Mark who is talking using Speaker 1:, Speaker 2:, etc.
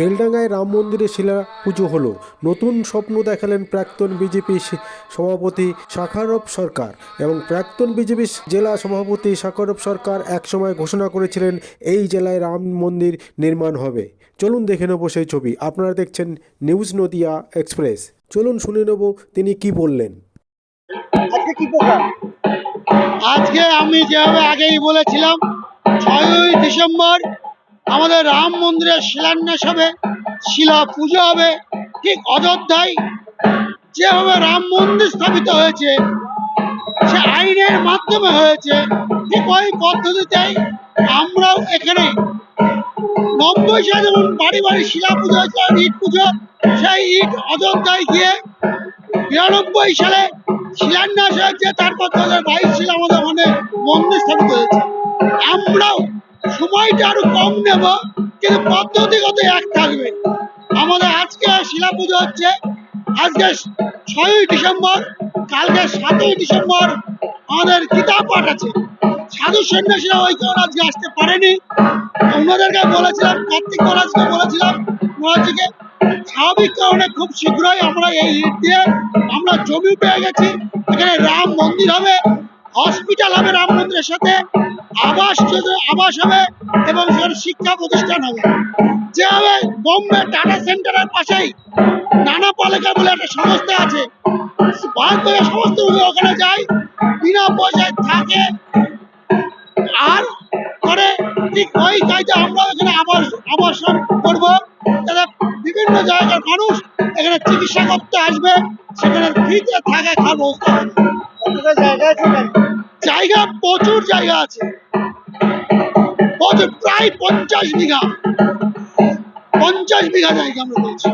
Speaker 1: বেলডাঙ্গায় রাম মন্দিরে শিলা পুজো হলো। নতুন স্বপ্ন দেখালেন প্রাক্তন বিজেপি সভাপতি শাখারব সরকার এবং প্রাক্তন বিজেপি জেলা সভাপতি শাখারব সরকার একসময় ঘোষণা করেছিলেন, এই জেলায় রাম মন্দির নির্মাণ হবে। চলুন দেখে নেব সেই ছবি। আপনারা দেখছেন নিউজ নদিয়া এক্সপ্রেস। চলুন শুনে নেব তিনি কি বললেন।
Speaker 2: আজকে
Speaker 3: আমি যেভাবে আগেই বলেছিলাম, ছয়ই ডিসেম্বর আমাদের রাম মন্দিরের শিলান্যাস হবে, শিলা পুজো হবে, ঠিক অযোধ্যায়। যেভাবে রাম মন্দির স্থাপিত হয়েছে, সে আইনের মাধ্যমে হয়েছে, ঠিক ওই পদ্ধতিতেই আমরাও এখানে নব্বই সালে যেমন বাড়ি বাড়ি শিলা পুজো হয়েছিল, ইট পুজো, সেই ইট অযোধ্যায় গিয়ে বিরানব্বই সালে শিলান্যাস হয়েছে, তারপর দু হাজার বাইশ সালে আমাদের ওখানে মন্দির স্থাপিত হয়েছে। আমরাও সময়টা আরও কম নেব, কিন্তু পদ্ধতিগত এক থাকবে। আমাদের আজকে শিলা পুজো হচ্ছে, আজকে ছয়ই ডিসেম্বর, কালকে সাতই ডিসেম্বর আমাদের কিতাব পাঠ আছে। সাধু সন্ন্যাসীরা ওই কেউ আজকে আসতে পারেনি। ওনাদেরকে বলেছিলাম, কার্তিক মহারাজকে বলেছিলাম, মহারাজকে, স্বাভাবিক কারণে খুব শীঘ্রই আমরা এই ইট দিয়ে আমরা জমি পেয়ে গেছি। এখানে রাম মন্দির হবে হসপিটাল হবে রাম মন্দিরের সাথে। আবাস আবাস হবে এবং সেখানে শিক্ষা প্রতিষ্ঠান হবে। যেভাবে বোম্বে টাটা সেন্টারের পাশেই নানা পালিকা বলে একটা সংস্থা আছে ভারতের সমস্ত ওখানে যায়, বিনা পয়সায় থাকে। আর করে ঠিক ওই কাজে আমরা এখানে আবাস আবাসন করব। যাতে বিভিন্ন জায়গার মানুষ এখানে চিকিৎসা করতে আসবে, সেখানে ফ্রিতে থাকা হবে।
Speaker 2: কতটা জায়গা
Speaker 3: প্রচুর জায়গা আছে। প্রায় পঞ্চাশ বিঘা। পঞ্চাশ বিঘা জায়গা আমরা বলছি